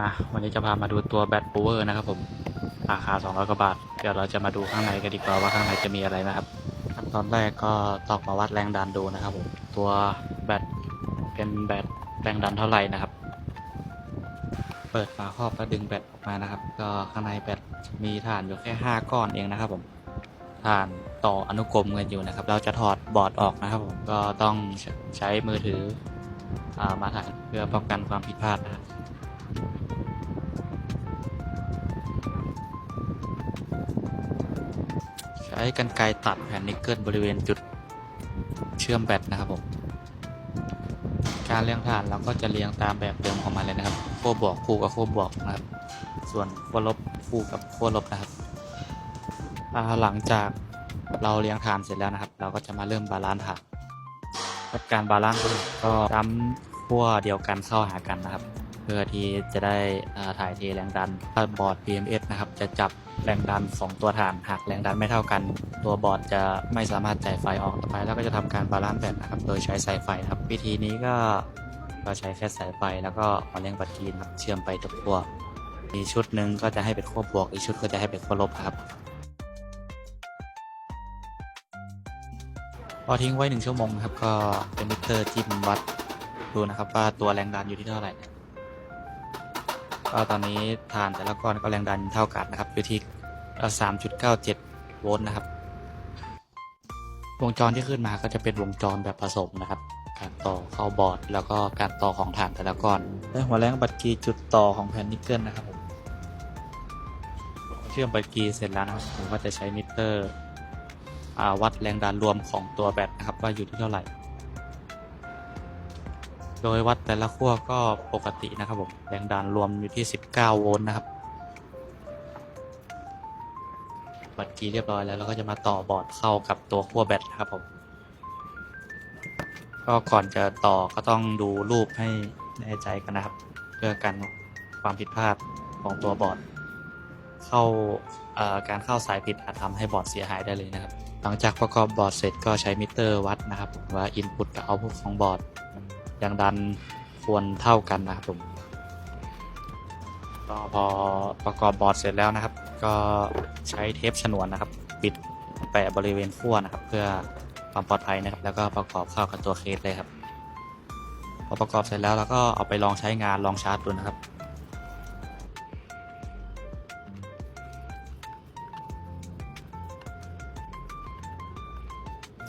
มาวันนี้จะพามาดูตัวแบตโอเวอร์นะครับผมราคา 200 กว่าบาท เดี๋ยวเราจะมาดูข้างในกันดีกว่าว่าข้างในจะมีอะไรนะครับขั้นตอนแรกก็ตอกมาวัดแรงดันดูนะครับผมตัวแบตเป็นแบตแรงดันเท่าไหร่นะครับ เปิดฝาครอบแล้วดึงแบตออกมานะครับ ก็ข้างในแบตมีฐานอยู่แค่ 5 ก้อนเองนะครับผมฐานต่ออนุกรมกันอยู่นะครับ เราจะถอดบอร์ดออกนะครับผมก็ต้องใช้มือถืออามาถ่ายเพื่อป้องกันความผิดพลาดนะครับ ใช้กันไกรตัดแผ่นนิกเกิลบริเวณจุดเชื่อมแบตนะครับผมการเลี้ยงฐานเราก็จะเลี้ยงตามแบบเดิมของมันเลยนะครับขั้วบวกคู่กับขั้วบวกนะครับ ส่วนขั้วลบคู่กับขั้วลบนะครับหลังจากเราเลี้ยงฐานเสร็จแล้วนะครับ เราก็จะมาเริ่มบาลานซ์ฐานกับการบาลานซ์ก็จำขั้วเดียวกันเข้าหากันนะครับ พื่อที่จะได้ถ่ายเทแรงดันถ้าบอร์ด BMS นะครับ จะจับแรงดันของตัวฐาน หากแรงดันไม่เท่ากัน ตัวบอร์ดจะไม่สามารถจ่ายไฟออกไป แล้วก็จะทำการบาลานซ์แบตนะครับ โดยใช้สายไฟนะครับ วิธีนี้ก็ก็ใช้แค่สายไฟ แล้วก็มาเลี้ยงบัตรกีนครับเชื่อมไปทุกขั้วมีชุดหนึ่งก็จะให้เป็นขั้วบวก อีกชุดก็จะให้เป็นขั้วลบครับ พอทิ้งไว้หนึ่งชั่วโมงครับ ก็เป็นมิเตอร์จิ้มวัดดูนะครับว่าตัวแรงดันอยู่ที่เท่าไหร่ ก็ตอนนี้ฐานแต่ละก้อนก็แรงดันเท่ากันนะครับอยู่ที่สามจุดเก้าเจ็ดโวลต์นะครับ วงจรที่ขึ้นมาก็จะเป็นวงจรแบบผสมนะครับ การต่อเข้าบอร์ด แล้วก็การต่อของฐานแต่ละก้อนและหัวแรงบัตรกีจุดต่อของแผ่นนิกเกิลนะครับผมเชื่อมบัตรกีเสร็จแล้วนะครับผมก็จะใช้มิเตอร์อวัดแรงดันรวมของตัวแบตนะครับว่าอยู่ที่เท่าไหร่ โดยวัดแต่ละขั้วก็ปกตินะครับผมแรงดันรวมอยู่ที่ 19 โวลต์นะครับบัตรกีเรียบร้อยแล้วเราก็จะมาต่อบอร์ดเข้ากับตัวขั้วแบตนะครับผมก็ก่อนจะต่อก็ต้องดูรูปให้แน่ใจกันนะครับ เพื่อกันความผิดพลาดของตัวบอร์ดเข้าการเข้าสายผิดอาจทำให้บอร์ดเสียหายได้เลยนะครับ หลังจากประกอบบอร์ดเสร็จก็ใช้มิเตอร์วัดนะครับว่าอินพุตกับเอาพุตของบอร์ด แรงดันควรเท่ากันนะครับผมก็พอประกอบบอร์ดเสร็จแล้วนะครับ ก็ใช้เทปฉนวนนะครับ ปิดแปะบริเวณขั้วนะครับ เพื่อความปลอดภัยนะครับ แล้วก็ประกอบเข้ากับตัวเคสเลยครับ พอประกอบเสร็จแล้วเราก็เอาไปลองใช้งานลองชาร์จดูนะครับ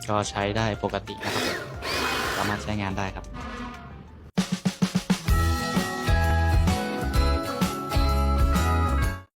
ก็ใช้ได้ปกตินะครับ สามารถใช้งานได้ครับ